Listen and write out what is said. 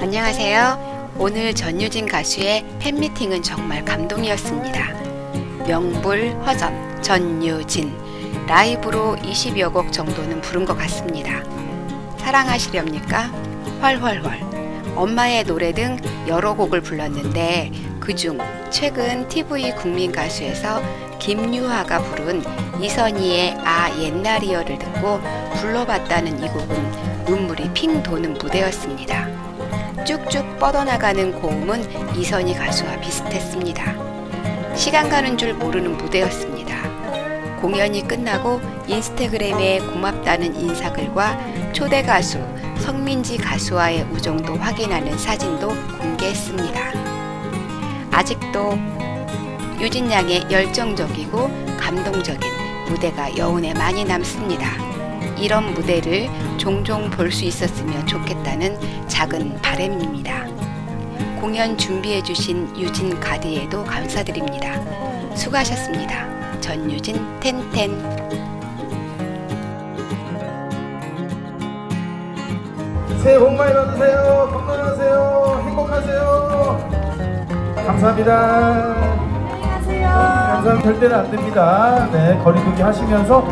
안녕하세요. 오늘 전유진 가수의 팬미팅은 정말 감동이었습니다. 명불 허전 전유진 라이브로 20여 곡 정도는 부른 것 같습니다. 사랑하시렵니까? 활활활 엄마의 노래 등 여러 곡을 불렀는데 그중 최근 TV 국민 가수에서 김유하가 부른 이선희의 아 옛날이여를 듣고 불러봤다는 이 곡은 눈물이 핑 도는 무대였습니다. 쭉쭉 뻗어나가는 고음은 이선희 가수와 비슷했습니다. 시간 가는 줄 모르는 무대였습니다. 공연이 끝나고 인스타그램에 고맙다는 인사글과 초대 가수 성민지 가수와의 우정도 확인하는 사진도 공개했습니다. 아직도 유진 양의 열정적이고 감동적인 무대가 여운에 많이 남습니다. 이런 무대를 종종 볼 수 있었으면 좋겠다는 작은 바램입니다. 공연 준비해주신 유진 가디에도 감사드립니다. 수고하셨습니다. 전유진 텐텐 새해 복 많이 받으세요. 건강하세요. 행복하세요. 감사합니다. 안녕하세요. 감사합니다. 절대는 안 됩니다. 네, 거리두기 하시면서